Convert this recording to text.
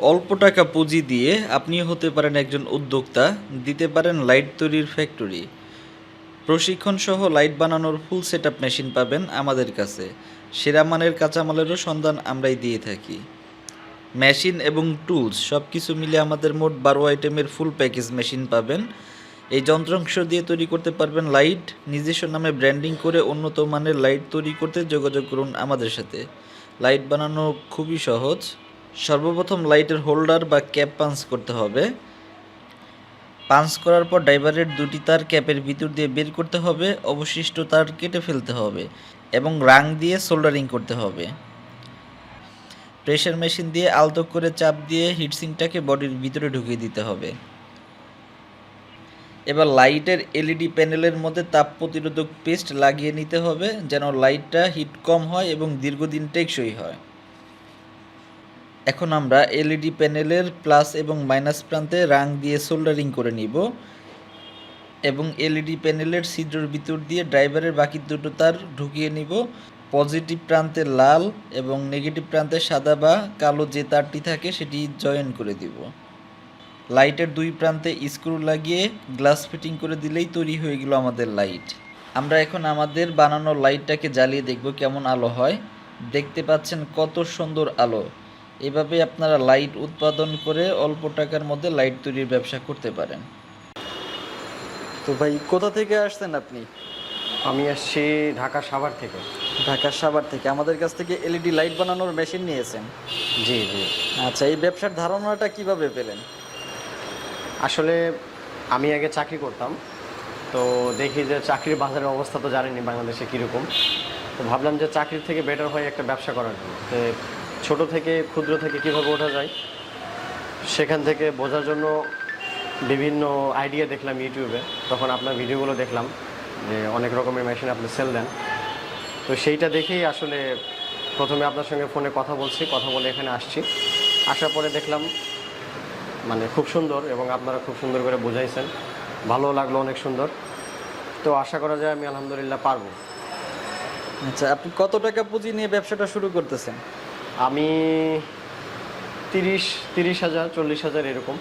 অল্প টাকা পুঁজি দিয়ে আপনি হতে পারেন একজন উদ্যোক্তা, দিতে পারেন লাইট তৈরির ফ্যাক্টরি। প্রশিক্ষণ সহ লাইট বানানোর ফুল সেট মেশিন পাবেন আমাদের কাছে। সেরা মানের কাঁচামালেরও সন্ধান আমরাই দিয়ে থাকি। মেশিন এবং টুলস সব কিছু মিলে আমাদের মোট বারো আইটেমের ফুল প্যাকেজ মেশিন পাবেন। এই যন্ত্রাংশ দিয়ে তৈরি করতে পারবেন লাইট, নিজস্ব নামে ব্র্যান্ডিং করে উন্নত মানের লাইট তৈরি করতে যোগাযোগ করুন আমাদের সাথে। লাইট বানানো খুবই সহজ। সর্বপ্রথম লাইটের হোল্ডার বা ক্যাপ পাঞ্চ করতে হবে। পাঞ্চ করার পর ড্রাইভারের দুটি তার ক্যাপের ভিতর দিয়ে বের করতে হবে, অবশিষ্ট তার কেটে ফেলতে হবে এবং রাং দিয়ে সোল্ডারিং করতে হবে। প্রেশার মেশিন দিয়ে আলতো করে চাপ দিয়ে হিটসিংটাকে বডির ভিতরে ঢুকিয়ে দিতে হবে। এবার লাইটের এলইডি প্যানেলের মধ্যে তাপ প্রতিরোধক পেস্ট লাগিয়ে নিতে হবে, যেন লাইটটা হিট কম হয় এবং দীর্ঘদিন টেকসই হয়। এখন আমরা এলইডি প্যানেলের প্লাস এবং মাইনাস প্রান্তে রাং দিয়ে সোল্ডারিং করে নিব এবং এলইডি প্যানেলের ছিদ্রের ভিতর দিয়ে ড্রাইভারের বাকি দুটো তার ঢুকিয়ে নিব। পজিটিভ প্রান্তে লাল এবং নেগেটিভ প্রান্তে সাদা বা কালো যে তারটি থাকে সেটি জয়েন করে দিব। লাইটের দুই প্রান্তে স্ক্রু লাগিয়ে গ্লাস ফিটিং করে দিলেই তৈরি হয়ে গেল আমাদের লাইট আমরা এখন আমাদের বানানো লাইটটাকে জ্বালিয়ে দেখব কেমন আলো হয়। দেখতে পাচ্ছেন কত সুন্দর আলো। এভাবে আপনারা লাইট উৎপাদন করে অল্প টাকার মধ্যে লাইট তৈরির ব্যবসা করতে পারেন। তো ভাই কোথা থেকে আসছেন আপনি? আমি আসছি ঢাকা সাভার থেকে। ঢাকার সাভার থেকে। আমাদের কাছ থেকে এলইডি লাইট বানানোর মেশিন নিয়েছেন। জি জি। আচ্ছা এই ব্যবসার ধারণাটা কীভাবে পেলেন? আসলে আমি আগে চাকরি করতাম তো দেখি যে চাকরির বাজারের অবস্থা তো জানেনি বাংলাদেশে কীরকম। তো ভাবলাম যে চাকরির থেকে বেটার হয় একটা ব্যবসা করার জন্য। তো ছোটো থেকে ক্ষুদ্র থেকে কীভাবে ওঠা যায়, সেখান থেকে বোঝার জন্য বিভিন্ন আইডিয়া দেখলাম ইউটিউবে তখন আপনার ভিডিওগুলো দেখলাম, যে অনেক রকমের মেশিন আপনি সেল দেন। তো সেইটা দেখেই আসলে প্রথমে আপনার সঙ্গে ফোনে কথা বলছি, কথা বলে এখানে আসছি। আসার পরে দেখলাম মানে খুব সুন্দর এবং আপনারা খুব সুন্দর করে বোঝাইছেন। ভালো লাগল, অনেক সুন্দর। তো আশা করা যায় আমি আলহামদুলিল্লাহ পারব। আচ্ছা আপনি কত টাকা পুঁজি নিয়ে ব্যবসাটা শুরু করতেছেন? আমি তিরিশ তিরিশ হাজার চল্লিশ হাজার এরকম।